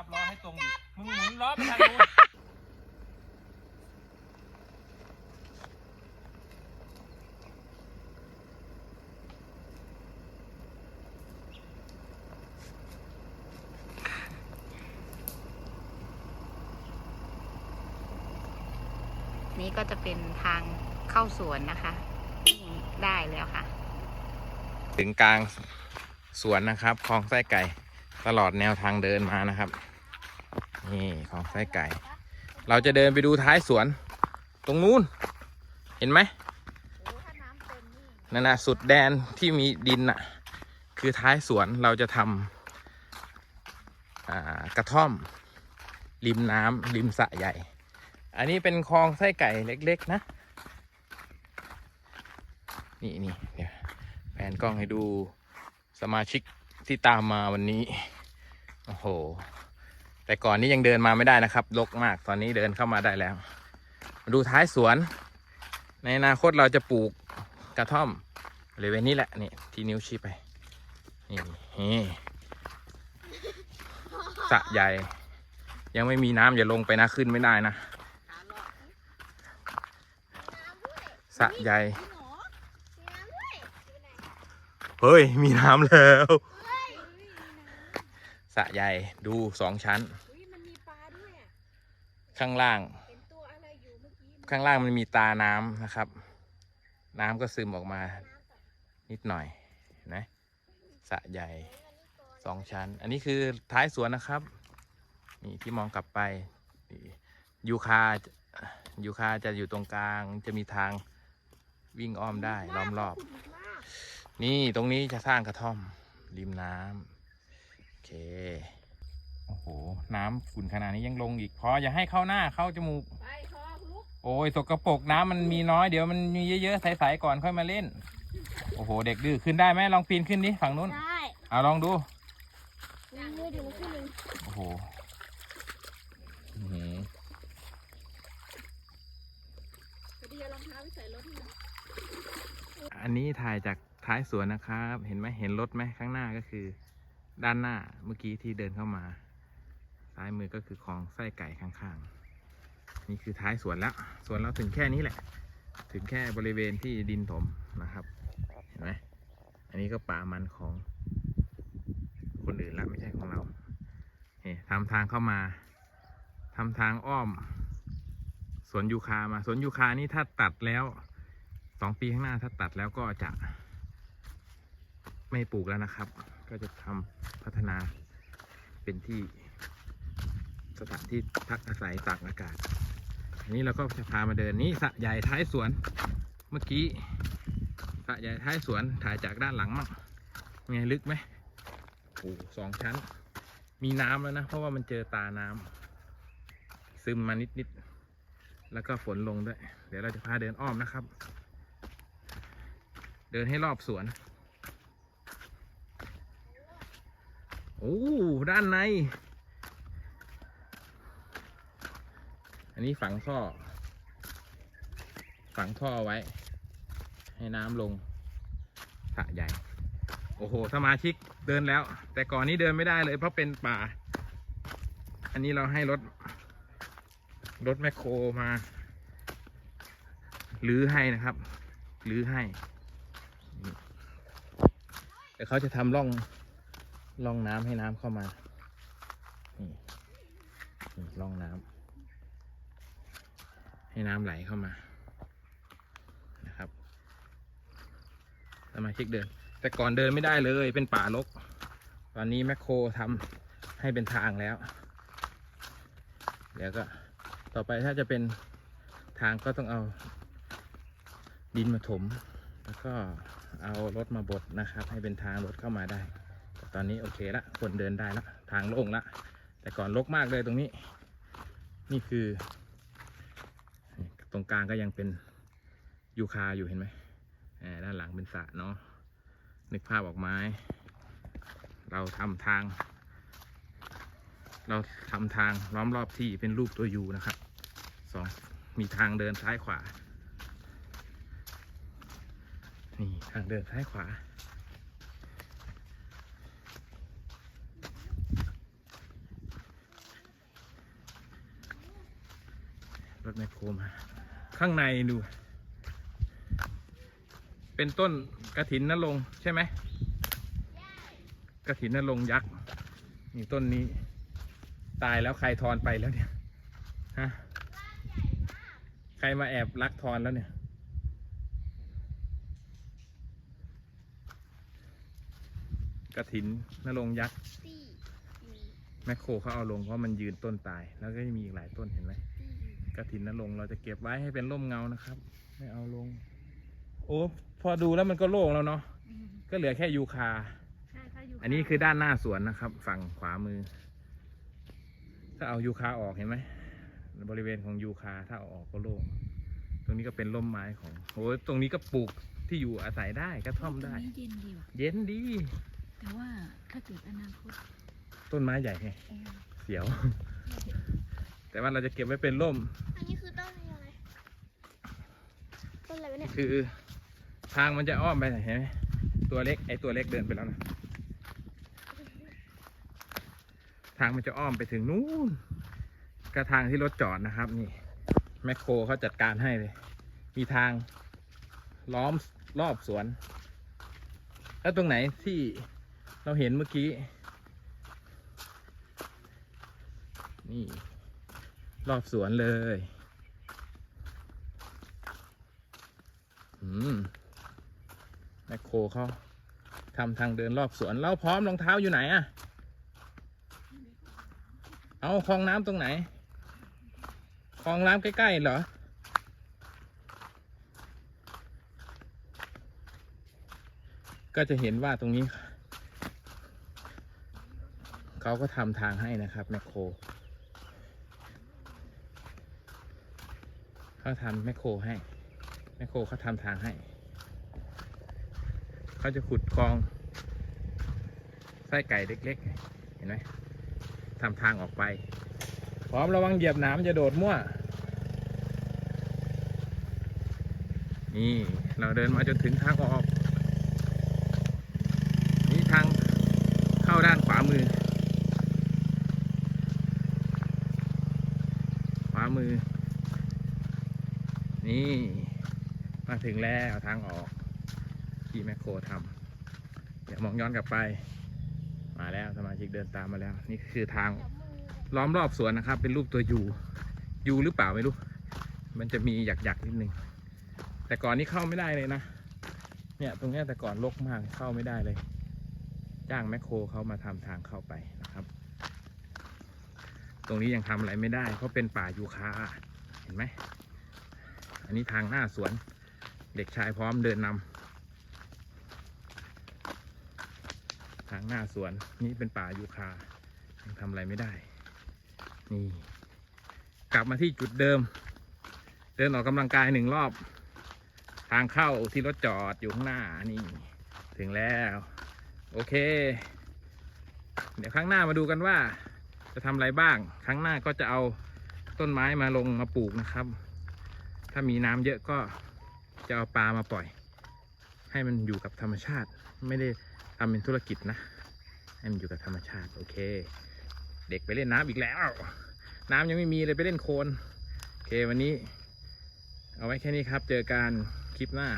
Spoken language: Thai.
ครับล้อให้ตรงดิมึงหมุนล้อไปทางนู้นนี่ก็จะเป็นทางเข้าสวนนะคะวิ่งได้แล้วค่ะ ถึงกลางสวนนะครับคลองไส้ไก่ ตลอดแนวทางเดินมานะครับ นี่คลองไส้ไก่ เราจะเดินไปดูท้ายสวน ตรงนู้น เห็นไหมนั่นนะสุดแดนที่มีดินน่ะ คือท้ายสวนเราจะทำกระท่อม ริมน้ำริมสระใหญ่ อันนี้เป็นคลองไส้ไก่เล็ก ๆ นะ นี่นี่เดี๋ยวแผนกล้องให้ดูสมาชิกที่ตามมาวันนี้ โอ้โห แต่ก่อนนี้ยังเดินมาไม่ได้นะครับรกมากตอนนี้เดินเข้ามาได้แล้ว มาดูท้ายสวน ในอนาคตเราจะปลูกกระท่อมบริเวณนี้แหละนี่ที่นิ้วชี้ไปนี่สระใหญ่ ยังไม่มีน้ำอย่าลงไปนะขึ้นไม่ได้นะสระใหญ่ เฮ้ย มีน้ำแล้ว ระใหญ่ดูสองชั้นอุ้ยมันมีปลาด้วยอะข้างล่าง เห็นตัวอะไรอยู่เมื่อกี้ข้างล่างมันมีตาน้ำนะครับ น้ำก็ซึมออกมานิดหน่อยเห็นไหมสระใหญ่สองชั้น อันนี้คือท้ายสวนนะครับ นี่ที่มองกลับไปนี่ยูคายูคาจะอยู่ตรงกลางจะมีทางวิ่งอ้อมได้ล้อมรอบ นี่ตรงนี้จะสร้างกระท่อมริมน้ำโอ เค โอ้โห น้ำขุ่นขนาดนี้ยังลงอีกพออย่าให้เข้าหน้าเข้าจมูก ไปทอลุกโอ้ยสกปรกน้ำมันมีน้อยเดี๋ยวมันมีเยอะๆใสๆก่อนค่อยมาเล่น โอ้โห เด็กดื้อขึ้นได้ไหมลองปีนขึ้นดิฝั่งนู้นได้เอาลองดู มือเดี๋ยวมันขึ้นเองโอ้โหอื้อหือเดี๋ยวรองเท้าไปใส่รถให้หน่อยอันนี้ถ่ายจากท้ายสวนนะครับ เห็นไหมเห็นรถไหมข้างหน้าก็คือ ด้านหน้าเมื่อกี้ที่เดินเข้ามา ซ้ายมือก็คือคลองไส้ไก่ข้างๆ นี่คือท้ายสวนแล้วสวนเราถึงแค่นี้แหละ ถึงแค่บริเวณที่ดินถมนะครับ เห็นไหมอันนี้ก็ป่ามันของคนอื่นละไม่ใช่ของเราเฮ้ทำทางเข้ามาทำทางอ้อมสวนยูคามาสวนยูคานี่ถ้าตัดแล้วสองปีข้างหน้าถ้าตัดแล้วก็จะไม่ปลูกแล้วนะครับ ก็จะทำพัฒนาเป็นที่สถานที่พักอาศัยตากอากาศอันนี้เราก็จะพามาเดินนี่สะใหญ่ท้ายสวน เมื่อกี้สะใหญ่ท้ายสวนถ่ายจากด้านหลังมั่งไงลึกไหมโอ้สองชั้น มีน้ำแล้วนะ เพราะว่ามันเจอตาน้ำซึมมานิดๆแล้วก็ฝนลงด้วย เดี๋ยวเราจะพาเดินอ้อมนะครับ เดินให้รอบสวน โอ้ด้านใน อันนี้ฝังท่อ ฝังท่อไว้ ให้น้ำลงสะใหญ่ โอ้โห สมาชิกเดินแล้ว แต่ก่อนนี้เดินไม่ได้เลยเพราะเป็นป่า อันนี้เราให้รถ รถแมคโครมาลื้อให้นะครับลื้อให้เดี๋ยวเขาจะทำร่อง ร่องน้ำให้น้ำเข้ามา นี่นี่ร่องน้ำให้น้ำไหลเข้ามา นะครับสมาชิกเดิน แต่ก่อนเดินไม่ได้เลยเป็นป่ารก ตอนนี้แมคโครทำให้เป็นทางแล้ว เดี๋ยวก็ต่อไปถ้าจะเป็นทางก็ต้องเอาดินมาถม แล้วก็เอารถมาบดนะครับ ให้เป็นทางรถเข้ามาได้ ตอนนี้โอเคละคนเดินได้ละทางโล่งละแต่ก่อนรกมากเลยตรงนี้ นี่คือ ตรงกลางก็ยังเป็นยูคาอยู่เห็นไหมอ่าด้านหลังเป็นสระเนาะนึกภาพออกไหมเราทำทาง เราทำทางล้อมรอบที่เป็นรูปตัวยูนะครับสองมีทางเดินซ้ายขวา นี่ทางเดินซ้ายขวา ถแมคโครมา ข้างในดู เป็นต้นกระถินนรงค์ใช่ไหมกระถินนรงค์ยักษ์นี่ต้นนี้ ตายแล้วใครทอนไปแล้วเนี่ยฮะใครมาแอบลักทอนแล้วเนี่ยกระถินนรงค์ยักษ์ตี้แมคโครเขาเอาลงเพราะมันยืนต้นตาย แล้วก็มีอีกหลายต้นเห็นไหม กระถินนรงค์เราจะเก็บไว้ให้เป็นร่มเงานะครับ ไม่เอาลง โอ้พอดูแล้วมันก็โล่งแล้วเนาะก็เหลือแค่ยูคา ใช่ถ้าอยู่อันนี้คือด้านหน้าสวนนะครับ ฝั่งขวามือ ถ้าเอายูคาออกเห็นไหมบริเวณของยูคาถ้าเอาออกก็โล่งตรงนี้ก็เป็นร่มไม้ของโอ้ยตรงนี้ก็ปลูกที่อยู่อาศัยได้กระท่อมได้ ตรงนี้เย็นดีว่ะเย็นดี แต่ว่าถ้าเกิดอนาคตต้นไม้ใหญ่ไงเออเสียว แต่ว่าเราจะเก็บไว้เป็นร่ม อันนี้คือต้นอะไร ต้นอะไรวะ เนี่ยคือ ทางมันจะอ้อมไปไหนเห็นไหมตัวเล็กไอตัวเล็กเดินไปแล้วนะทางมันจะอ้อมไปถึงนู้นกระทางที่รถจอดนะครับ นี่แมคโครเขาจัดการให้เลย มีทางล้อมรอบสวน แล้วตรงไหนที่เราเห็นเมื่อกี้ นี่ รอบสวนเลย อืม แมคโครเขาทำทางเดินรอบสวนเราพร้อมรองเท้าอยู่ไหนอะเอาคลองน้ำตรงไหนคลองน้ำใกล้ๆเหรอก็จะเห็นว่าตรงนี้ เขาก็ทำทางให้นะครับแมคโครเขาทำแมคโครให้ แมคโครเขาทำทางให้ เขาจะขุดคลองไส้ไก่เล็ก ๆ เห็นไหมทำทางออกไป พร้อมระวังเหยียบหน้ำจะโดดมั่ว นี่เราเดินมาจนถึงทางออก นี่ทางเข้าด้านขวามือ ขวามือ นี่ มาถึงแล้วทางออกที่แมคโครทำเดี๋ยวมองย้อนกลับไป มาแล้วสมาชิกเดินตามมาแล้ว นี่คือทางล้อมรอบสวนนะครับ เป็นรูปตัวยูยูหรือเปล่าไม่รู้ มันจะมีหยักๆนิดนึง แต่ก่อนนี้เข้าไม่ได้เลยนะ เนี่ยตรงนี้แต่ก่อนรกมากเข้าไม่ได้เลย จ้างแมคโครเขามาทำทางเข้าไปนะครับ ตรงนี้ยังทำอะไรไม่ได้ เพราะเป็นป่ายูคาเห็นไหม อันนี้ทางหน้าสวน เด็กชายพร้อมเดินนำทางหน้าสวนนี่เป็นป่ายูคายังทำอะไรไม่ได้ นี่ กลับมาที่จุดเดิม เดินออกกำลังกายหนึ่งรอบ ทางเข้าที่รถจอดอยู่ข้างหน้านี่ ถึงแล้ว โอเค เดี๋ยวครั้งหน้ามาดูกันว่า จะทำอะไรบ้าง ครั้งหน้าก็จะเอาต้นไม้มาลงมาปลูกนะครับ ถ้ามีน้ำเยอะก็ จะเอาปลามาปล่อย ให้มันอยู่กับธรรมชาติ ไม่ได้ทำเป็นธุรกิจนะ ให้มันอยู่กับธรรมชาติโอเค เด็กไปเล่นน้ำอีกแล้ว น้ำยังไม่มีเลยไปเล่นโคลนโอเควันนี้ เอาไว้แค่นี้ครับ เจอกันคลิปหน้า